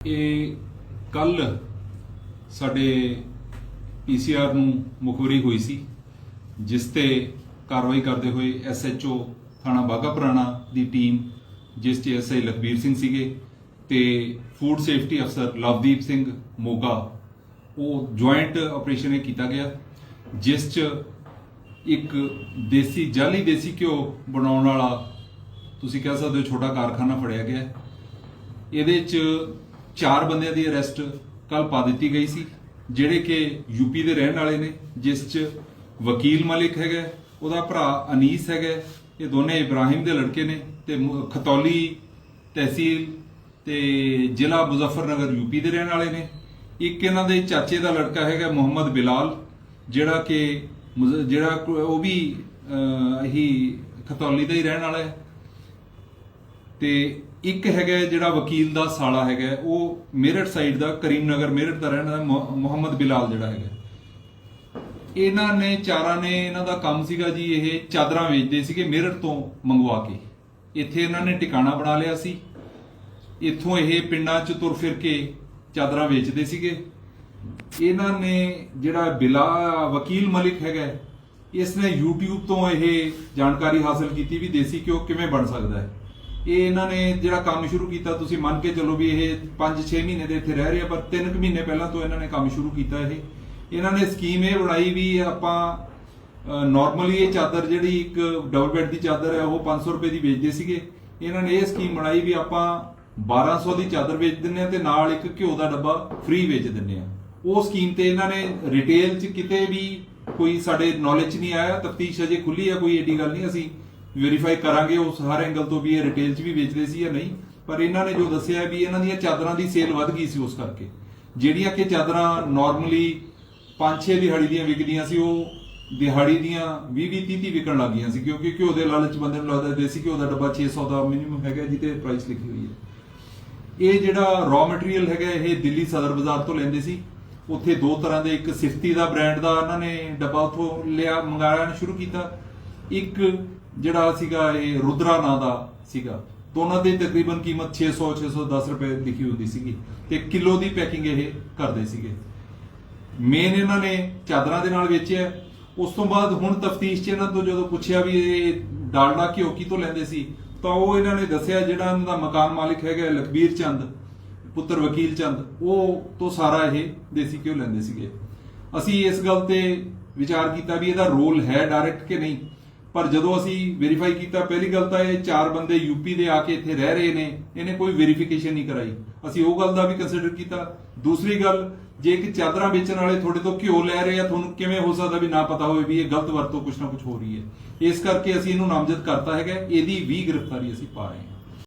ਇਹ ਕੱਲ ਸਾਡੇ ਪੀਸੀਆਰ ਨੂੰ ਮੁਖਬਰੀ ਹੋਈ ਸੀ, ਜਿਸ ਤੇ ਕਾਰਵਾਈ ਕਰਦੇ ਹੋਏ ਐਸਐਚਓ ਥਾਣਾ ਬਾਗਾ ਪੁਰਾਣਾ ਦੀ ਟੀਮ, ਜਿਸ 'ਚ ਐਸਆਈ ਲਖਬੀਰ ਸਿੰਘ ਸੀਗੇ ਤੇ ਫੂਡ ਸੇਫਟੀ ਅਫਸਰ ਲਵਦੀਪ ਸਿੰਘ ਮੋਗਾ, ਉਹ ਜੁਆਇੰਟ ਆਪਰੇਸ਼ਨ ਇਹ ਕੀਤਾ ਗਿਆ, ਜਿਸ 'ਚ ਇੱਕ ਦੇਸੀ ਜਾਲੀ ਦੇਸੀ ਘਿਓ ਬਣਾਉਣ ਵਾਲਾ, ਤੁਸੀਂ ਕਹਿ ਸਕਦੇ ਹੋ ਛੋਟਾ ਕਾਰਖਾਨਾ ਫੜਿਆ ਗਿਆ। ਇਹਦੇ 'ਚ ਚਾਰ ਬੰਦਿਆਂ ਦੀ ਅਰੈਸਟ ਕੱਲ ਪਾ ਦਿੱਤੀ ਗਈ ਸੀ ਜਿਹੜੇ ਕਿ ਯੂਪੀ ਦੇ ਰਹਿਣ ਵਾਲੇ ਨੇ ਜਿਸ 'ਚ ਵਕੀਲ ਮਲਿਕ ਹੈਗਾ ਉਹਦਾ ਭਰਾ ਅਨੀਸ ਹੈਗਾ ਇਹ ਦੋਨੇ ਇਬਰਾਹਿਮ ਦੇ ਲੜਕੇ ਨੇ ਤੇ ਖਤੌਲੀ ਤਹਿਸੀਲ ਤੇ ਜ਼ਿਲ੍ਹਾ ਮੁਜ਼ੱਫਰਨਗਰ ਯੂਪੀ ਦੇ ਰਹਿਣ ਵਾਲੇ ਨੇ। ਇੱਕ ਇਹਨਾਂ ਦੇ ਚਾਚੇ ਦਾ ਲੜਕਾ ਹੈਗਾ ਮੁਹੰਮਦ ਬਿਲਾਲ ਜਿਹੜਾ ਕਿ ਮੁਜ਼- ਜਿਹੜਾ ਉਹ ਵੀ ਅਹ, ਖਤੌਲੀ ਦਾ ਹੀ ਰਹਿਣ ਵਾਲਾ ਹੈ। ਤੇ ਇੱਕ ਹੈਗਾ ਜਿਹੜਾ ਵਕੀਲ ਦਾ ਸਾਲਾ ਹੈਗਾ, ਉਹ ਮੇਰਠ ਸਾਈਡ ਦਾ, ਕਰੀਮਨਗਰ ਮੇਰਠ ਦਾ ਰਹਿਣ ਵਾਲਾ ਮੁਹੰਮਦ ਬਿਲਾਲ ਜਿਹੜਾ ਹੈਗਾ। ਇਹਨਾਂ ਨੇ, ਚਾਰਾਂ ਨੇ ਇਹਨਾਂ ਦਾ ਕੰਮ ਸੀਗਾ ਜੀ, ਇਹ ਚਾਦਰਾਂ ਵੇਚਦੇ ਸੀਗੇ ਮੇਰਠ ਤੋਂ ਮੰਗਵਾ ਕੇ। ਇੱਥੇ ਇਹਨਾਂ ਨੇ ਟਿਕਾਣਾ ਬਣਾ ਲਿਆ ਸੀ। ਇੱਥੋਂ ਇਹ ਪਿੰਡਾਂ 'ਚ ਤੁਰ ਫਿਰ ਕੇ ਚਾਦਰਾਂ ਵੇਚਦੇ ਸੀਗੇ। ਇਹਨਾਂ ਨੇ ਜਿਹੜਾ ਬਿਲਾ, ਵਕੀਲ ਮਲਿਕ ਹੈਗਾ, ਇਸ ਨੇ YouTube ਤੋਂ ਇਹ ਜਾਣਕਾਰੀ ਹਾਸਲ ਕੀਤੀ ਵੀ ਦੇਸੀ ਘਿਓ ਕਿਵੇਂ ਬਣ ਸਕਦਾ ਹੈ। ਇਹ ਇਹਨਾਂ ਨੇ ਜਿਹੜਾ ਕੰਮ ਸ਼ੁਰੂ ਕੀਤਾ, ਤੁਸੀਂ ਮੰਨ ਕੇ ਚੱਲੋ ਵੀ ਇਹ 5-6 ਮਹੀਨੇ ਦੇ ਇੱਥੇ ਰਹਿ ਰਹੇ ਆ, ਪਰ 3 ਮਹੀਨੇ ਪਹਿਲਾਂ ਤੋਂ ਇਹਨਾਂ ਨੇ ਕੰਮ ਸ਼ੁਰੂ ਕੀਤਾ ਇਹ। ਇਹਨਾਂ ਨੇ ਸਕੀਮ ਇਹ ਬਣਾਈ ਵੀ ਆਪਾਂ ਨਾਰਮਲੀ ਇਹ ਚਾਦਰ ਜਿਹੜੀ ਇੱਕ ਡਬਲ ਬੈੱਡ ਦੀ ਚਾਦਰ ਹੈ, ਉਹ 500 ਰੁਪਏ ਦੀ ਵੇਚਦੇ ਸੀਗੇ। ਇਹਨਾਂ ਨੇ ਇਹ ਸਕੀਮ ਬਣਾਈ ਵੀ ਆਪਾਂ 1200 ਦੀ ਚਾਦਰ ਵੇਚ ਦਿੰਨੇ ਆ ਤੇ ਨਾਲ ਇੱਕ ਘਿਓ ਦਾ ਡੱਬਾ ਫ੍ਰੀ ਵੇਚ ਦਿੰਨੇ ਆ। ਉਹ ਸਕੀਮ ਤੇ ਇਹਨਾਂ ਨੇ ਰਿਟੇਲ 'ਚ ਕਿਤੇ ਵੀ ਕੋਈ ਸਾਡੇ ਨੌਲੇਜ 'ਚ ਨਹੀਂ ਆਇਆ, ਤਫਤੀਸ਼ ਅਜੇ ਖੁੱਲੀ ਆ, ਕੋਈ ਏਡੀ ਗੱਲ ਨਹੀਂ। ਅਸੀਂ ਵੈਰੀਫਾਈ ਕਰਾਂਗੇ ਉਸ ਹਰ ਐਂਗਲ ਤੋਂ ਵੀ ਇਹ ਰਿਟੇਲ 'ਚ ਵੀ ਵੇਚਦੇ ਸੀ ਜਾਂ ਨਹੀਂ? ਪਰ ਇਹਨਾਂ ਨੇ ਜੋ ਦੱਸਿਆ ਵੀ ਇਹਨਾਂ ਦੀਆਂ ਚਾਦਰਾਂ ਦੀ ਸੇਲ ਵੱਧ ਗਈ ਸੀ ਉਸ ਕਰਕੇ। ਜਿਹੜੀਆਂ ਕਿ ਚਾਦਰਾਂ ਨਾਰਮਲੀ 5-6 ਦਿਹਾੜੀ ਦੀਆਂ ਵਿਕਦੀਆਂ ਸੀ, ਉਹ ਦਿਹਾੜੀ ਦੀਆਂ 20-20 30 ਵਿਕਣ ਲੱਗ ਗਈਆਂ ਸੀ, ਕਿਉਂਕਿ ਘਿਓ ਦੇ ਲਾਲਚ ਬੰਦੇ ਨੂੰ ਲੱਗਦਾ ਦੇਸੀ ਘਿਓ ਦਾ ਡੱਬਾ 600 ਦਾ ਮਿਨੀਮਮ ਹੈਗਾ ਜਿਹਤੇ ਪ੍ਰਾਈਸ ਲਿਖੀ ਹੋਈ ਹੈ। ਇਹ ਜਿਹੜਾ ਰॉ ਮਟੀਰੀਅਲ ਹੈਗਾ, ਇਹ ਦਿੱਲੀ ਸਦਰ ਬਾਜ਼ਾਰ ਤੋਂ ਲੈਂਦੇ ਸੀ। ਉੱਥੇ ਦੋ ਤਰ੍ਹਾਂ ਦੇ, ਇੱਕ ਸਿਫਤੀ ਦਾ ਬ੍ਰਾਂਡ ਦਾ ਇਹਨਾਂ ਨੇ ਡੱਬਾ ਉੱਥੋਂ ਲਿਆ ਮੰਗਾਉਣਾ ਸ਼ੁਰੂ ਕੀਤਾ। ਇੱਕ ਜਿਹੜਾ ਸੀਗਾ ਇਹ ਰੁਦਰਾ ਨਾਂ ਦਾ ਸੀਗਾ ਦੋਨਾਂ ਦੀ ਤਕਰੀਬਨ ਕੀਮਤ 600 610 ਰੁਪਏ ਲਿਖੀ ਹੁੰਦੀ ਸੀਗੀ ਤੇ ਕਿਲੋ ਦੀ ਪੈਕਿੰਗ ਇਹ ਕਰਦੇ ਸੀਗੇ। ਮੇਨ ਇਹਨਾਂ ਨੇ ਚਾਦਰਾਂ ਦੇ ਨਾਲ ਵੇਚਿਆ। ਉਸ ਤੋਂ ਬਾਅਦ ਹੁਣ ਤਫਤੀਸ਼ 'ਚ ਇਹਨਾਂ ਤੋਂ ਜਦੋਂ ਪੁੱਛਿਆ ਵੀ ਇਹ ਡਾਲਡਾ ਘਿਓ ਕੀ ਤੋਂ ਲੈਂਦੇ ਸੀ, ਤਾਂ ਉਹ ਇਹਨਾਂ ਨੇ ਦੱਸਿਆ ਜਿਹੜਾ ਇਹਨਾਂ ਦਾ ਮਕਾਨ ਮਾਲਿਕ ਹੈਗਾ ਲਖਬੀਰ ਚੰਦ, ਪੁੱਤਰ ਵਕੀਲ ਚੰਦ, ਉਹ ਤੋਂ ਸਾਰਾ ਇਹ ਦੇਸੀ ਘਿਓ ਲੈਂਦੇ ਸੀਗੇ। ਅਸੀਂ ਇਸ ਗੱਲ ਤੇ ਵਿਚਾਰ ਕੀਤਾ ਵੀ ਇਹਦਾ ਰੋਲ ਹੈ ਡਾਇਰੈਕਟ ਕਿ ਨਹੀਂ। ਪਰ ਜਦੋਂ ਅਸੀਂ ਵੈਰੀਫਾਈ ਕੀਤਾ, ਪਹਿਲੀ ਗੱਲ ਤਾਂ ਇਹ ਚਾਰ ਬੰਦੇ ਯੂਪੀ ਦੇ ਆ ਕੇ ਇੱਥੇ ਰਹਿ ਰਹੇ ਨੇ, ਇਹਨੇ ਕੋਈ ਵੈਰੀਫਿਕੇਸ਼ਨ ਨਹੀਂ ਕਰਾਈ। ਅਸੀਂ ਉਹ ਗੱਲ ਦਾ ਵੀ ਕੰਸੀਡਰ ਕੀਤਾ। ਦੂਸਰੀ ਗੱਲ, ਜੇ ਇੱਕ ਚਾਦਰਾਂ ਵੇਚਣ ਵਾਲੇ ਤੁਹਾਡੇ ਤੋਂ ਘਿਓ ਲੈ ਰਹੇ ਆ, ਤੁਹਾਨੂੰ ਕਿਵੇਂ ਹੋ ਸਕਦਾ ਵੀ ਨਾ ਪਤਾ ਹੋਵੇ ਵੀ ਇਹ ਗਲਤ ਵਰਤੋਂ ਕੁਛ ਨਾ ਕੁਛ ਹੋ ਰਹੀ ਹੈ? ਇਸ ਕਰਕੇ ਅਸੀਂ ਇਹਨੂੰ ਨਾਮਜ਼ਦ ਕਰਤਾ ਹੈਗਾ, ਇਹਦੀ ਵੀ ਗ੍ਰਿਫਤਾਰੀ ਅਸੀਂ ਪਾ ਰਹੇ ਹਾਂ।